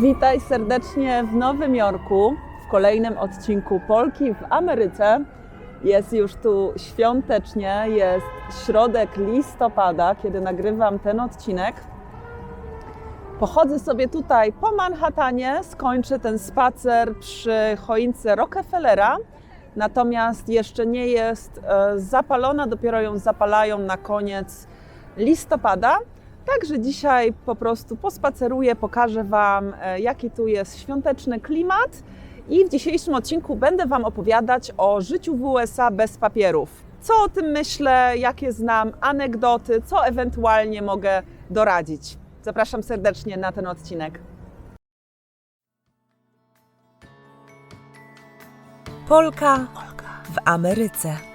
Witaj serdecznie w Nowym Jorku w kolejnym odcinku Polki w Ameryce. Jest już tu świątecznie, jest środek listopada, kiedy nagrywam ten odcinek. Pochodzę sobie tutaj po Manhattanie, skończę ten spacer przy choince Rockefellera. Natomiast jeszcze nie jest e, zapalona, dopiero ją zapalają na koniec listopada. Także dzisiaj po prostu pospaceruję, pokażę Wam, e, jaki tu jest świąteczny klimat. I w dzisiejszym odcinku będę Wam opowiadać o życiu w USA bez papierów. Co o tym myślę, jakie znam anegdoty, co ewentualnie mogę doradzić. Zapraszam serdecznie na ten odcinek. Polka w Ameryce.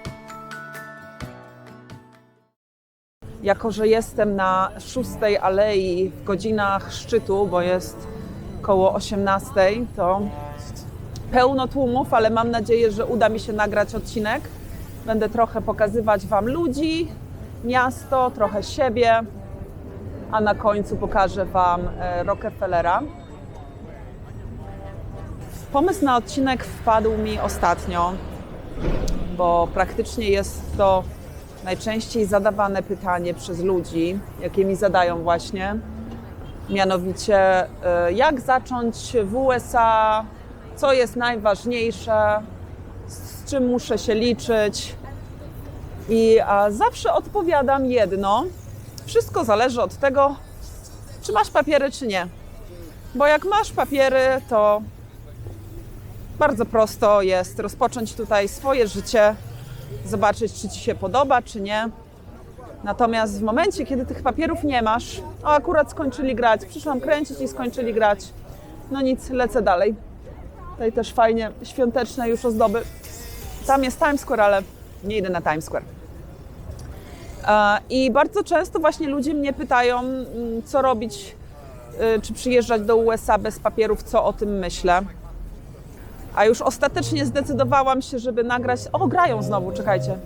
Jako, że jestem na szóstej alei w godzinach szczytu, bo jest koło 18, to pełno tłumów, ale mam nadzieję, że uda mi się nagrać odcinek. Będę trochę pokazywać Wam ludzi, miasto, trochę siebie, a na końcu pokażę Wam e, Rockefellera. Pomysł na odcinek wpadł mi ostatnio, bo praktycznie jest to najczęściej zadawane pytanie przez ludzi, jakie mi zadają właśnie. Mianowicie, e, jak zacząć w USA, co jest najważniejsze, z czym muszę się liczyć. I zawsze odpowiadam jedno: wszystko zależy od tego, czy masz papiery, czy nie. Bo jak masz papiery, to bardzo prosto jest rozpocząć tutaj swoje życie zobaczyć, czy ci się podoba, czy nie. Natomiast w momencie, kiedy tych papierów nie masz, o akurat skończyli grać, przyszłam kręcić i skończyli grać, no nic, lecę dalej. Tutaj też fajnie, świąteczne już ozdoby. Tam jest Times Square, ale nie idę na Times Square. E, I bardzo często właśnie ludzie mnie pytają, mm, co robić, y, czy przyjeżdżać do USA bez papierów, co o tym myślę. A już ostatecznie zdecydowałam się, żeby nagrać. O, grają znowu, czekajcie.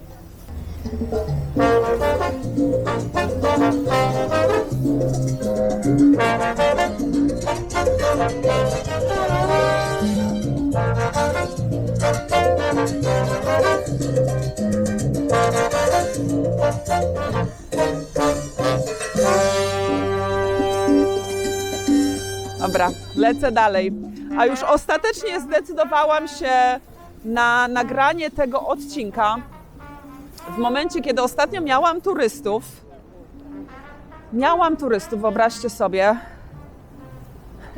Dobra, lecę dalej. A już ostatecznie zdecydowałam się na nagranie tego odcinka w momencie, kiedy ostatnio miałam turystów. Miałam turystów, wyobraźcie sobie.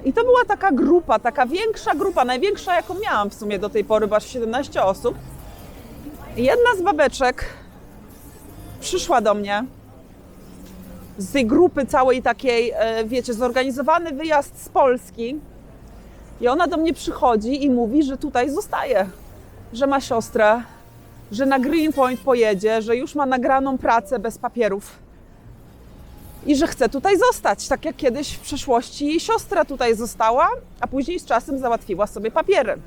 I to była taka grupa, taka większa grupa, największa jaką miałam w sumie do tej pory, bo aż 17 osób. Jedna z babeczek przyszła do mnie z tej grupy całej takiej, e, wiecie, zorganizowany wyjazd z Polski. I ona do mnie przychodzi i mówi, że tutaj zostaje, że ma siostrę, że na Greenpoint pojedzie, że już ma nagraną pracę bez papierów i że chce tutaj zostać, tak jak kiedyś w przeszłości jej siostra tutaj została, a później z czasem załatwiła sobie papiery.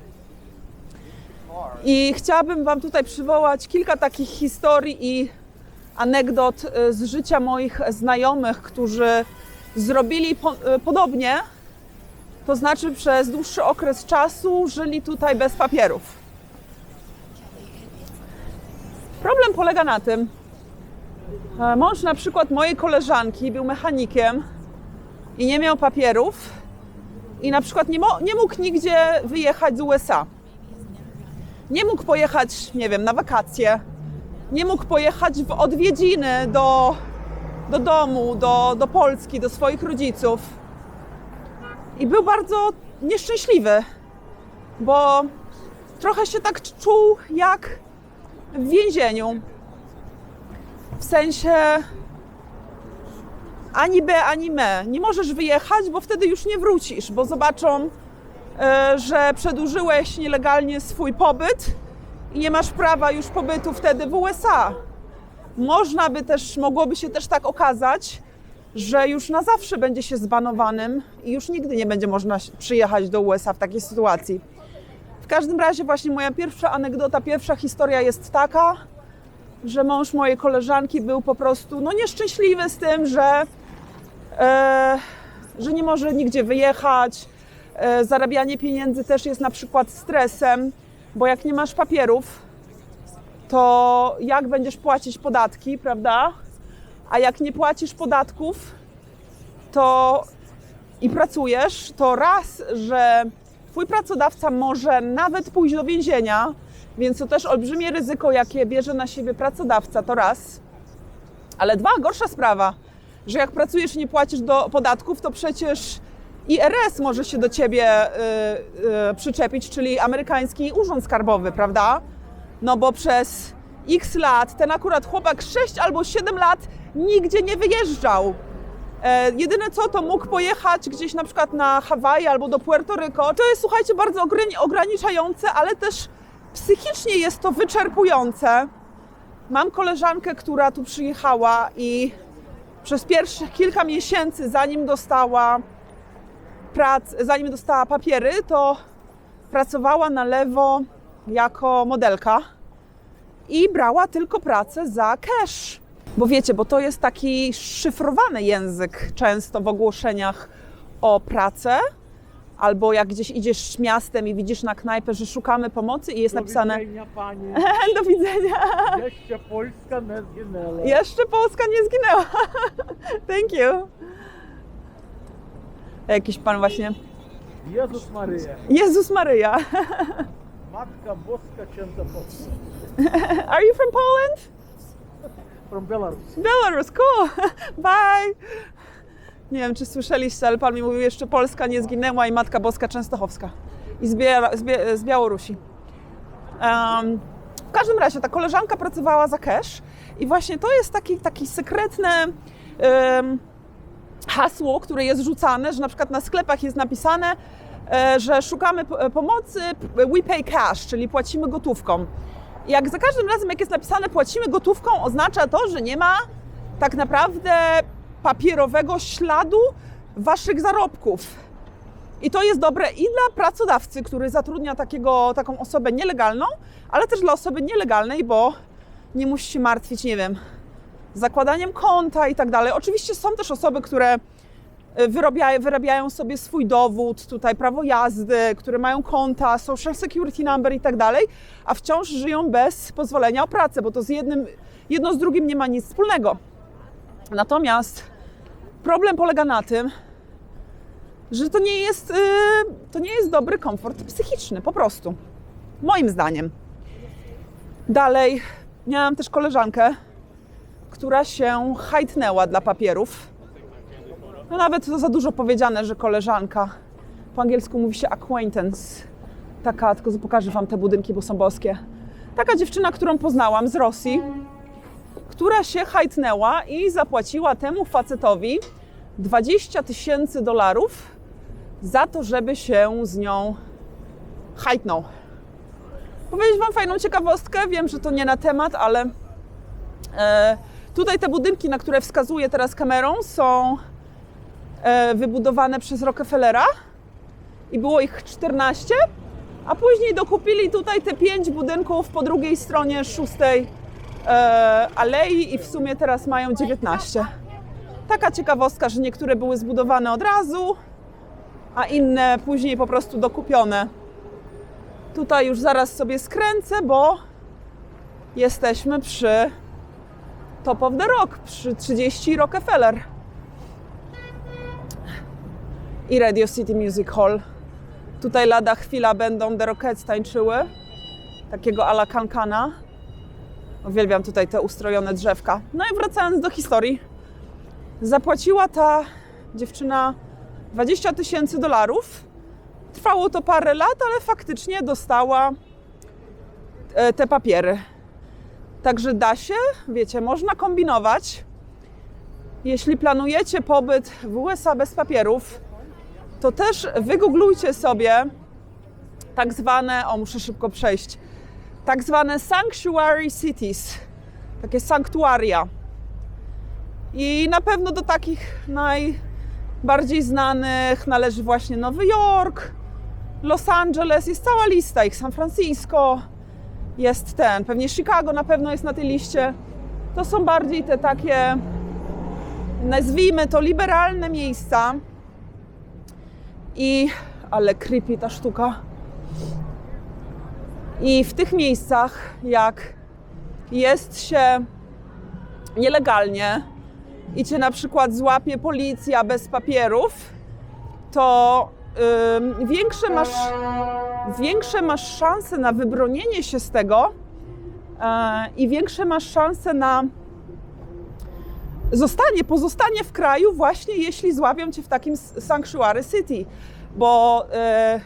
I chciałabym Wam tutaj przywołać kilka takich historii i anegdot y, z życia moich znajomych, którzy zrobili po, y, podobnie, to znaczy przez dłuższy okres czasu żyli tutaj bez papierów. Problem polega na tym, e, mąż na przykład mojej koleżanki był mechanikiem i nie miał papierów i na przykład nie, nie mógł nigdzie wyjechać z USA. Nie mógł pojechać, nie wiem, na wakacje, nie mógł pojechać w odwiedziny do, do domu, do, do Polski, do swoich rodziców. I był bardzo nieszczęśliwy, bo trochę się tak czuł jak w więzieniu. W sensie ani B, ani me. Nie możesz wyjechać, bo wtedy już nie wrócisz, bo zobaczą, e, że przedłużyłeś nielegalnie swój pobyt i nie masz prawa już pobytu wtedy w USA. Można by też, mogłoby się też tak okazać, że już na zawsze będzie się zbanowanym i już nigdy nie będzie można przyjechać do USA w takiej sytuacji. W każdym razie właśnie moja pierwsza anegdota, pierwsza historia jest taka, że mąż mojej koleżanki był po prostu no, nieszczęśliwy z tym, że, e, że nie może nigdzie wyjechać, E, Zarabianie pieniędzy też jest na przykład stresem, bo jak nie masz papierów, to jak będziesz płacić podatki, prawda? A jak nie płacisz podatków, to i pracujesz, to raz, że twój pracodawca może nawet pójść do więzienia, więc to też olbrzymie ryzyko, jakie bierze na siebie pracodawca, to raz. Ale dwa, gorsza sprawa, że jak pracujesz i nie płacisz do podatków, to przecież IRS może się do ciebie y, y, przyczepić, czyli amerykański urząd skarbowy, prawda? No bo przez x lat ten akurat chłopak 6 albo 7 lat nigdzie nie wyjeżdżał. E, jedyne co, to mógł pojechać gdzieś na przykład na Hawaje albo do Puerto Rico. To jest, słuchajcie, bardzo ograni- ograniczające, ale też psychicznie jest to wyczerpujące. Mam koleżankę, która tu przyjechała i przez pierwszych kilka miesięcy, zanim dostała prac, zanim dostała papiery, to pracowała na lewo jako modelka i brała tylko pracę za cash. Bo wiecie, bo to jest taki szyfrowany język często w ogłoszeniach o pracę, albo jak gdzieś idziesz miastem i widzisz na knajpę, że szukamy pomocy i jest Do napisane widzenia, panie. do widzenia. Jeszcze Polska nie zginęła. Jeszcze Polska nie zginęła. Thank you. Jakiś pan właśnie. Jezus Maryja, Jezus Maryja. Matka Boska Święta Polska. Are you from Poland? From Belarus. Belarus, cool. Bye. Nie wiem, czy słyszeliście, ale pan mi mówił, jeszcze Polska nie zginęła i Matka Boska Częstochowska. I z, Biela, z, Bie, z Białorusi. Em, w każdym razie ta koleżanka pracowała za cash i właśnie to jest taki, taki sekretne em, hasło, które jest rzucane, że na przykład na sklepach jest napisane, e, że szukamy pomocy, we pay cash, czyli płacimy gotówką. Jak za każdym razem, jak jest napisane płacimy gotówką, oznacza to, że nie ma tak naprawdę papierowego śladu waszych zarobków. I to jest dobre i dla pracodawcy, który zatrudnia takiego, taką osobę nielegalną, ale też dla osoby nielegalnej, bo nie musi się martwić, nie wiem, zakładaniem konta i tak dalej. Oczywiście są też osoby, które wyrabia, wyrabiają sobie swój dowód, tutaj prawo jazdy, które mają konta, social security number i tak dalej, a wciąż żyją bez pozwolenia o pracę, bo to z jednym, jedno z drugim nie ma nic wspólnego. Natomiast problem polega na tym, że to nie jest, y, to nie jest dobry komfort psychiczny, po prostu. Moim zdaniem. Dalej, miałam też koleżankę, która się hajtnęła dla papierów. No nawet to za dużo powiedziane, że koleżanka. Po angielsku mówi się acquaintance. Taka, tylko pokażę Wam te budynki, bo są boskie. Taka dziewczyna, którą poznałam z Rosji, która się hajtnęła i zapłaciła temu facetowi 20 tysięcy dolarów za to, żeby się z nią hajtnął. Powiedzieć Wam fajną ciekawostkę, wiem, że to nie na temat, ale e, tutaj te budynki, na które wskazuję teraz kamerą, są wybudowane przez Rockefellera i było ich 14, a później dokupili tutaj te pięć budynków po drugiej stronie szóstej e, alei i w sumie teraz mają 19. Taka ciekawostka, że niektóre były zbudowane od razu, a inne później po prostu dokupione. Tutaj już zaraz sobie skręcę, bo jesteśmy przy Top of the Rock, przy 30 Rockefeller i Radio City Music Hall. Tutaj lada chwila będą The Rockettes tańczyły, takiego ala kankana. Uwielbiam tutaj te ustrojone drzewka. No i wracając do historii. Zapłaciła ta dziewczyna 20 tysięcy dolarów. Trwało to parę lat, ale faktycznie dostała e, te papiery. Także da się, wiecie, można kombinować. Jeśli planujecie pobyt w USA bez papierów, to też wygooglujcie sobie tak zwane, o muszę szybko przejść, tak zwane sanctuary cities, takie sanktuaria. I na pewno do takich najbardziej znanych należy właśnie Nowy Jork, Los Angeles, jest cała lista ich, San Francisco, jest ten, pewnie Chicago na pewno jest na tej liście. To są bardziej te takie, nazwijmy to liberalne miejsca. I ale creepy ta sztuka. I w tych miejscach, jak jest się nielegalnie i cię na przykład złapie policja bez papierów, to ym, większe, masz, większe masz szanse na wybronienie się z tego e, i większe masz szanse na zostanie, pozostanie w kraju właśnie jeśli złapią cię w takim sanctuary city, bo e,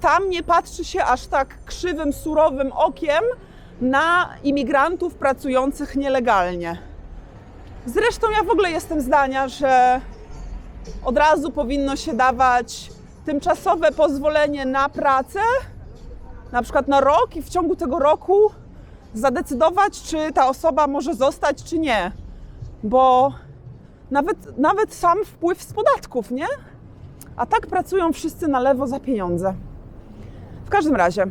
tam nie patrzy się aż tak krzywym, surowym okiem na imigrantów pracujących nielegalnie. Zresztą ja w ogóle jestem zdania, że od razu powinno się dawać tymczasowe pozwolenie na pracę, na przykład na rok i w ciągu tego roku zadecydować, czy ta osoba może zostać, czy nie. Bo nawet, nawet sam wpływ z podatków, nie? A tak pracują wszyscy na lewo za pieniądze. W każdym razie,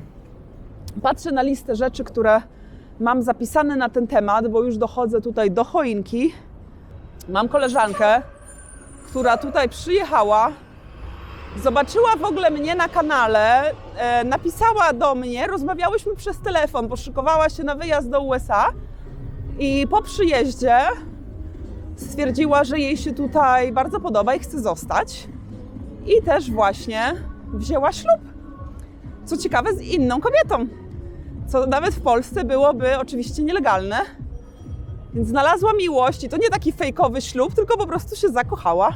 patrzę na listę rzeczy, które mam zapisane na ten temat, bo już dochodzę tutaj do choinki. Mam koleżankę, która tutaj przyjechała, zobaczyła w ogóle mnie na kanale, e, napisała do mnie, rozmawiałyśmy przez telefon, poszykowała się na wyjazd do USA i po przyjeździe stwierdziła, że jej się tutaj bardzo podoba i chce zostać. I też właśnie wzięła ślub. Co ciekawe, z inną kobietą, co nawet w Polsce byłoby oczywiście nielegalne. Więc znalazła miłość i to nie taki fejkowy ślub, tylko po prostu się zakochała.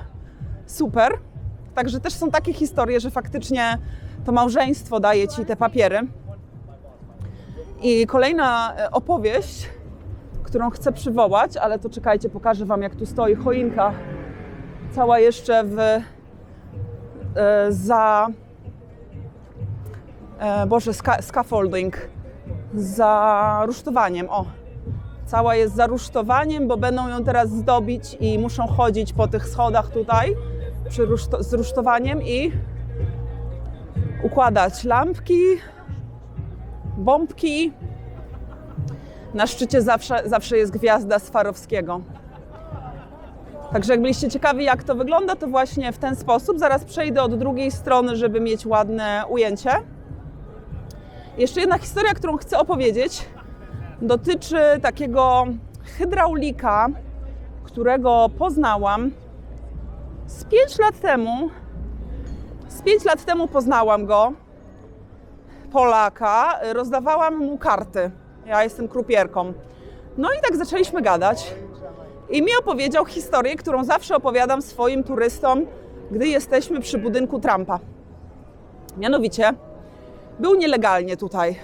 Super. Także też są takie historie, że faktycznie to małżeństwo daje ci te papiery. I kolejna e, opowieść, którą chcę przywołać, ale to czekajcie, pokażę Wam, jak tu stoi choinka. Cała jeszcze w, e, za. E, Boże, ska, scaffolding. Za rusztowaniem. O, cała jest za rusztowaniem, bo będą ją teraz zdobić i muszą chodzić po tych schodach tutaj przy ruszto, z rusztowaniem i układać lampki, bombki. Na szczycie zawsze, zawsze jest gwiazda Swarowskiego. Także jak byliście ciekawi, jak to wygląda, to właśnie w ten sposób. Zaraz przejdę od drugiej strony, żeby mieć ładne ujęcie. Jeszcze jedna historia, którą chcę opowiedzieć, dotyczy takiego hydraulika, którego poznałam z 5 lat temu. Z 5 lat temu poznałam go, Polaka, rozdawałam mu karty. Ja jestem krupierką. No i tak zaczęliśmy gadać. I mi opowiedział historię, którą zawsze opowiadam swoim turystom, gdy jesteśmy przy budynku Trumpa. Mianowicie, był nielegalnie tutaj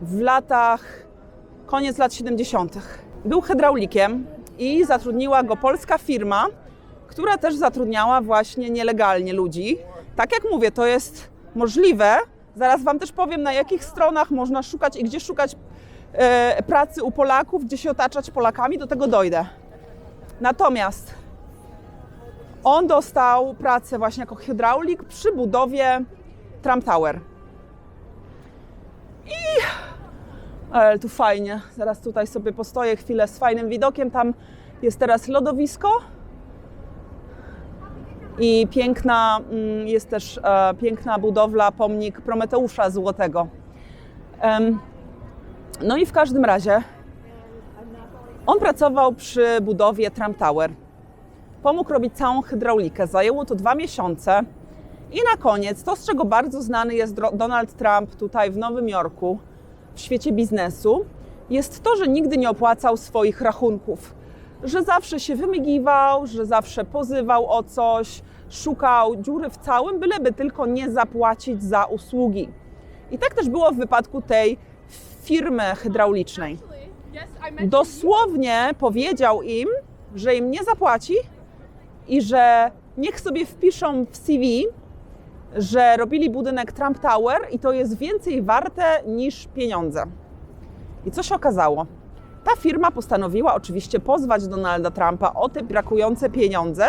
w latach, koniec lat 70. Był hydraulikiem i zatrudniła go polska firma, która też zatrudniała właśnie nielegalnie ludzi. Tak jak mówię, to jest możliwe. Zaraz Wam też powiem, na jakich stronach można szukać i gdzie szukać pracy u Polaków, gdzie się otaczać Polakami, do tego dojdę. Natomiast on dostał pracę właśnie jako hydraulik przy budowie Trump Tower. I ale tu fajnie. Zaraz tutaj sobie postoję chwilę z fajnym widokiem. Tam jest teraz lodowisko. I piękna mm, jest też e, piękna budowla, pomnik Prometeusza Złotego. Em, no i w każdym razie on pracował przy budowie Trump Tower. Pomógł robić całą hydraulikę. Zajęło to dwa miesiące. I na koniec to, z czego bardzo znany jest Donald Trump tutaj w Nowym Jorku, w świecie biznesu, jest to, że nigdy nie opłacał swoich rachunków. Że zawsze się wymigiwał, że zawsze pozywał o coś, szukał dziury w całym, byleby tylko nie zapłacić za usługi. I tak też było w wypadku tej firmy hydraulicznej. Dosłownie powiedział im, że im nie zapłaci i że niech sobie wpiszą w CV, że robili budynek Trump Tower i to jest więcej warte niż pieniądze. I co się okazało? Ta firma postanowiła oczywiście pozwać Donalda Trumpa o te brakujące pieniądze,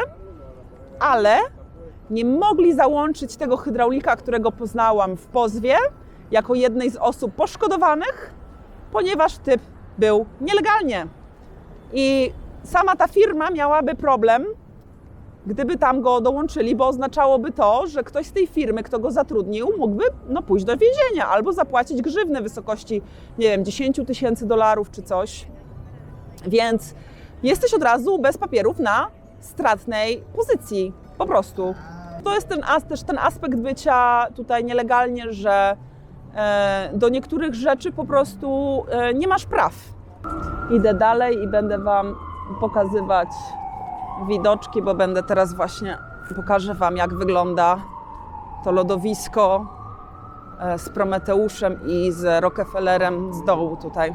ale nie mogli załączyć tego hydraulika, którego poznałam w pozwie, jako jednej z osób poszkodowanych, ponieważ typ był nielegalnie. I sama ta firma miałaby problem gdyby tam go dołączyli, bo oznaczałoby to, że ktoś z tej firmy, kto go zatrudnił, mógłby no, pójść do więzienia albo zapłacić grzywnę w wysokości, nie wiem, 10 tysięcy dolarów czy coś. Więc jesteś od razu bez papierów na stratnej pozycji. Po prostu. To jest ten, też ten aspekt bycia tutaj nielegalnie, że do niektórych rzeczy po prostu e, nie masz praw. Idę dalej i będę Wam pokazywać widoczki, bo będę teraz właśnie pokażę Wam, jak wygląda to lodowisko e, z Prometeuszem i z Rockefellerem z dołu tutaj.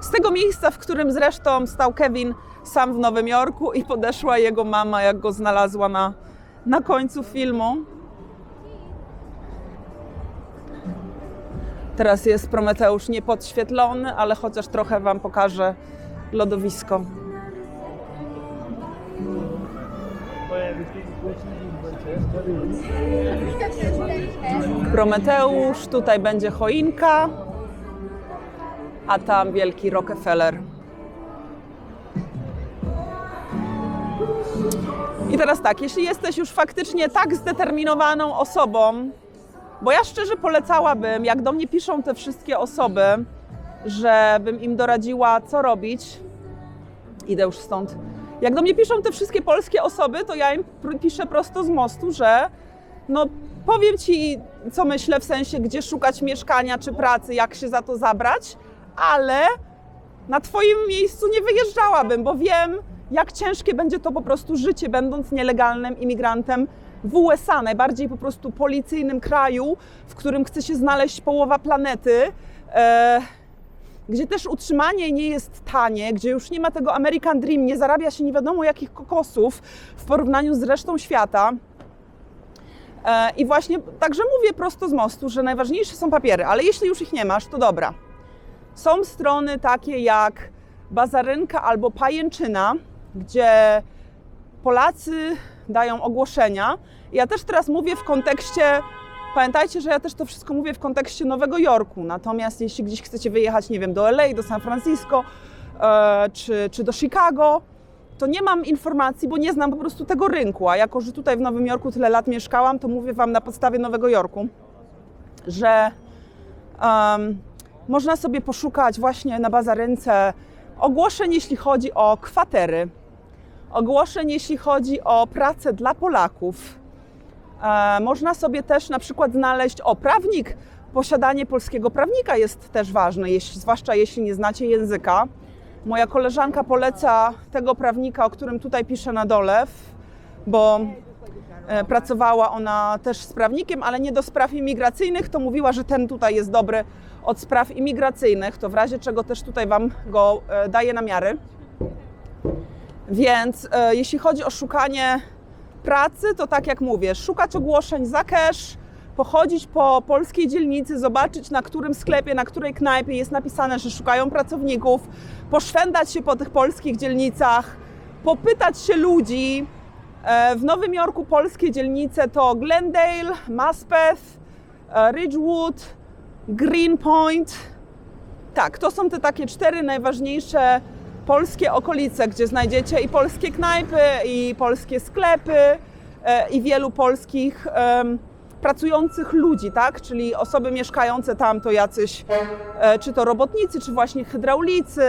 Z tego miejsca, w którym zresztą stał Kevin sam w Nowym Jorku i podeszła jego mama, jak go znalazła na, na końcu filmu. Teraz jest Prometeusz niepodświetlony, ale chociaż trochę Wam pokażę lodowisko. Prometeusz, tutaj będzie choinka, a tam wielki Rockefeller. I teraz tak, jeśli jesteś już faktycznie tak zdeterminowaną osobą, bo ja szczerze polecałabym, jak do mnie piszą te wszystkie osoby, żebym im doradziła, co robić. Idę już stąd. Jak do mnie piszą te wszystkie polskie osoby, to ja im piszę prosto z mostu, że no powiem ci, co myślę, w sensie, gdzie szukać mieszkania czy pracy, jak się za to zabrać, ale na Twoim miejscu nie wyjeżdżałabym, bo wiem, jak ciężkie będzie to po prostu życie, będąc nielegalnym imigrantem w USA, najbardziej po prostu policyjnym kraju, w którym chce się znaleźć połowa planety. E, gdzie też utrzymanie nie jest tanie, gdzie już nie ma tego American Dream, nie zarabia się nie wiadomo jakich kokosów w porównaniu z resztą świata. E, I właśnie także mówię prosto z mostu, że najważniejsze są papiery, ale jeśli już ich nie masz, to dobra. Są strony takie jak Bazarynka albo Pajęczyna, gdzie Polacy dają ogłoszenia. Ja też teraz mówię w kontekście, pamiętajcie, że ja też to wszystko mówię w kontekście Nowego Jorku. Natomiast jeśli gdzieś chcecie wyjechać, nie wiem, do LA, do San Francisco e, czy, czy do Chicago, to nie mam informacji, bo nie znam po prostu tego rynku. A jako, że tutaj w Nowym Jorku tyle lat mieszkałam, to mówię Wam na podstawie Nowego Jorku, że em, można sobie poszukać właśnie na bazarynce ogłoszeń, jeśli chodzi o kwatery, ogłoszeń, jeśli chodzi o pracę dla Polaków. E, można sobie też na przykład znaleźć, o prawnik, posiadanie polskiego prawnika jest też ważne, jeśli, zwłaszcza jeśli nie znacie języka. Moja koleżanka poleca tego prawnika, o którym tutaj piszę na dole, bo e, pracowała ona też z prawnikiem, ale nie do spraw imigracyjnych, to mówiła, że ten tutaj jest dobry od spraw imigracyjnych, to w razie czego też tutaj Wam go e, daję na miary. Więc e, jeśli chodzi o szukanie pracy, to tak jak mówię, szukać ogłoszeń za cash, pochodzić po polskiej dzielnicy, zobaczyć na którym sklepie, na której knajpie jest napisane, że szukają pracowników, poszwędać się po tych polskich dzielnicach, popytać się ludzi. E, W Nowym Jorku polskie dzielnice to Glendale, Maspeth, e, Ridgewood, Greenpoint. Tak, to są te takie cztery najważniejsze polskie okolice, gdzie znajdziecie i polskie knajpy, i polskie sklepy, e, i wielu polskich pracujących ludzi, tak? Czyli osoby mieszkające tam to jacyś, e, czy to robotnicy, czy właśnie hydraulicy.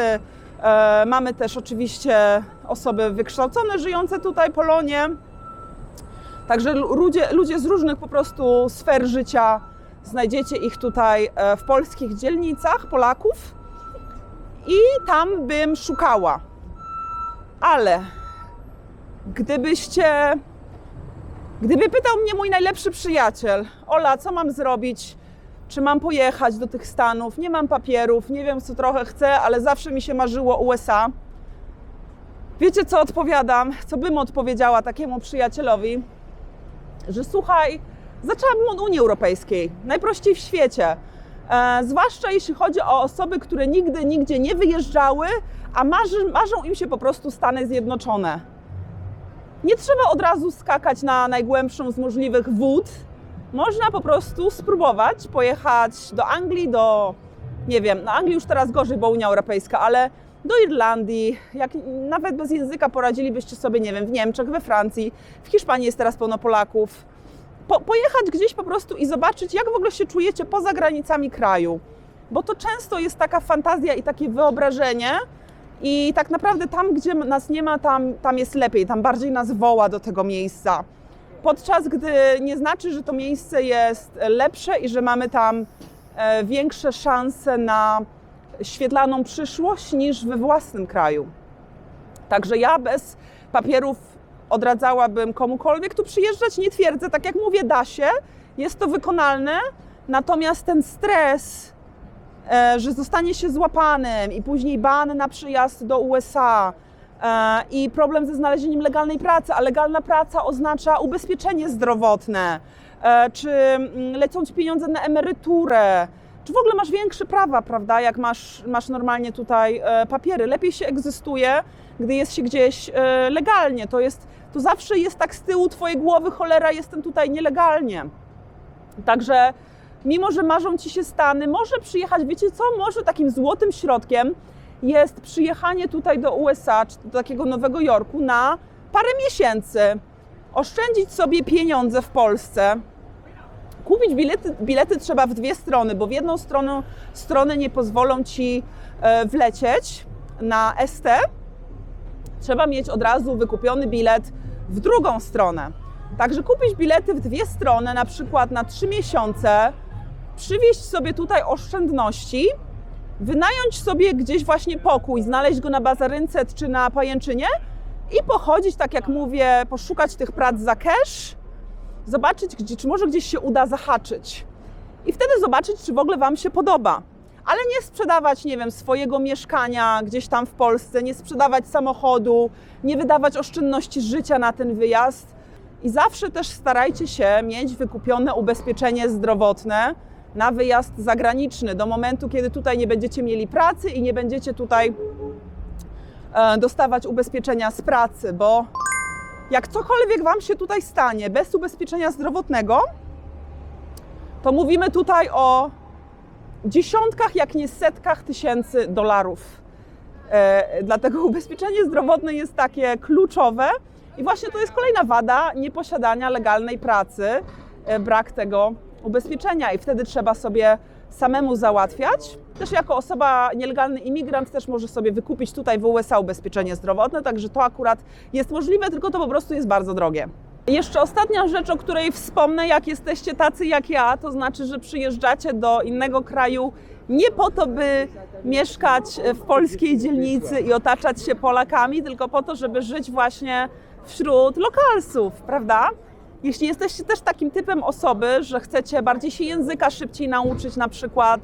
E, Mamy też oczywiście osoby wykształcone, żyjące tutaj, Polonie. Także lu- ludzie, ludzie z różnych po prostu sfer życia, znajdziecie ich tutaj w polskich dzielnicach Polaków i tam bym szukała. Ale gdybyście, gdyby pytał mnie mój najlepszy przyjaciel, Ola, co mam zrobić? Czy mam pojechać do tych Stanów? Nie mam papierów, nie wiem co trochę chcę, ale zawsze mi się marzyło USA. Wiecie co odpowiadam? Co bym odpowiedziała takiemu przyjacielowi? że słuchaj, zaczęłabym od Unii Europejskiej, najprościej w świecie. E, zwłaszcza jeśli chodzi o osoby, które nigdy, nigdzie nie wyjeżdżały, a marzy, marzą im się po prostu Stany Zjednoczone. Nie trzeba od razu skakać na najgłębszą z możliwych wód. Można po prostu spróbować pojechać do Anglii, do, nie wiem, no Anglii już teraz gorzej, bo Unia Europejska, ale do Irlandii, jak nawet bez języka poradzilibyście sobie, nie wiem, w Niemczech, we Francji, w Hiszpanii jest teraz pełno Polaków. Po, pojechać gdzieś po prostu i zobaczyć, jak w ogóle się czujecie poza granicami kraju. Bo to często jest taka fantazja i takie wyobrażenie, i tak naprawdę tam, gdzie nas nie ma, tam, tam jest lepiej, tam bardziej nas woła do tego miejsca. Podczas gdy nie znaczy, że to miejsce jest lepsze i że mamy tam e, większe szanse na świetlaną przyszłość niż we własnym kraju. Także ja bez papierów odradzałabym komukolwiek tu przyjeżdżać. Nie twierdzę, tak jak mówię, da się, jest to wykonalne, natomiast ten stres, e, że zostanie się złapanym i później ban na przyjazd do USA e, i problem ze znalezieniem legalnej pracy, a legalna praca oznacza ubezpieczenie zdrowotne, e, czy mm, lecą ci pieniądze na emeryturę, czy w ogóle masz większe prawa, prawda, jak masz, masz normalnie tutaj e, papiery. Lepiej się egzystuje, gdy jest się gdzieś e, legalnie. To, jest, to zawsze jest tak z tyłu twojej głowy, cholera, jestem tutaj nielegalnie. Także mimo, że marzą ci się Stany, może przyjechać, wiecie co, może takim złotym środkiem jest przyjechanie tutaj do USA, czy do takiego Nowego Jorku na parę miesięcy, oszczędzić sobie pieniądze w Polsce, kupić bilety, bilety trzeba w dwie strony, bo w jedną stronę, nie pozwolą ci e, wlecieć na ST. Trzeba mieć od razu wykupiony bilet w drugą stronę. Także kupić bilety w dwie strony, na przykład na trzy miesiące, przywieźć sobie tutaj oszczędności, wynająć sobie gdzieś właśnie pokój, znaleźć go na Bazarynce czy na Pajęczynie i pochodzić, tak jak mówię, poszukać tych prac za cash, zobaczyć, gdzie, czy może gdzieś się uda zahaczyć. I wtedy zobaczyć, czy w ogóle Wam się podoba. Ale nie sprzedawać, nie wiem, swojego mieszkania gdzieś tam w Polsce, nie sprzedawać samochodu, nie wydawać oszczędności życia na ten wyjazd. I zawsze też starajcie się mieć wykupione ubezpieczenie zdrowotne na wyjazd zagraniczny do momentu, kiedy tutaj nie będziecie mieli pracy i nie będziecie tutaj e, dostawać ubezpieczenia z pracy, bo jak cokolwiek Wam się tutaj stanie bez ubezpieczenia zdrowotnego, to mówimy tutaj o dziesiątkach, jak nie setkach tysięcy dolarów. E, dlatego ubezpieczenie zdrowotne jest takie kluczowe i właśnie to jest kolejna wada nieposiadania legalnej pracy, e, brak tego ubezpieczenia i wtedy trzeba sobie samemu załatwiać. Też jako osoba, nielegalny imigrant też może sobie wykupić tutaj w USA ubezpieczenie zdrowotne, także to akurat jest możliwe, tylko to po prostu jest bardzo drogie. Jeszcze ostatnia rzecz, o której wspomnę, jak jesteście tacy jak ja, to znaczy, że przyjeżdżacie do innego kraju nie po to, by mieszkać w polskiej dzielnicy i otaczać się Polakami, tylko po to, żeby żyć właśnie wśród lokalsów, prawda? Jeśli jesteście też takim typem osoby, że chcecie bardziej się języka szybciej nauczyć, na przykład,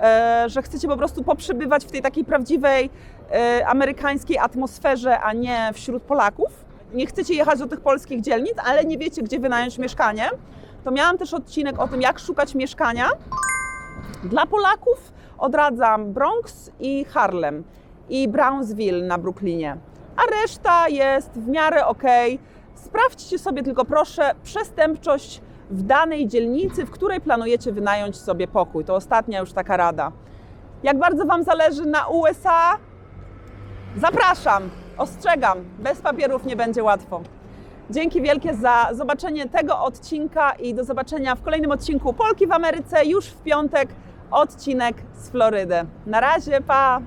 e, że chcecie po prostu poprzebywać w tej takiej prawdziwej e, amerykańskiej atmosferze, a nie wśród Polaków, nie chcecie jechać do tych polskich dzielnic, ale nie wiecie, gdzie wynająć mieszkanie, to miałam też odcinek o tym, jak szukać mieszkania. Dla Polaków odradzam Bronx i Harlem i Brownsville na Brooklynie, a reszta jest w miarę ok. Sprawdźcie sobie tylko proszę przestępczość w danej dzielnicy, w której planujecie wynająć sobie pokój. To ostatnia już taka rada. Jak bardzo Wam zależy na USA, zapraszam, ostrzegam, bez papierów nie będzie łatwo. Dzięki wielkie za zobaczenie tego odcinka i do zobaczenia w kolejnym odcinku Polki w Ameryce już w piątek odcinek z Florydy. Na razie, pa!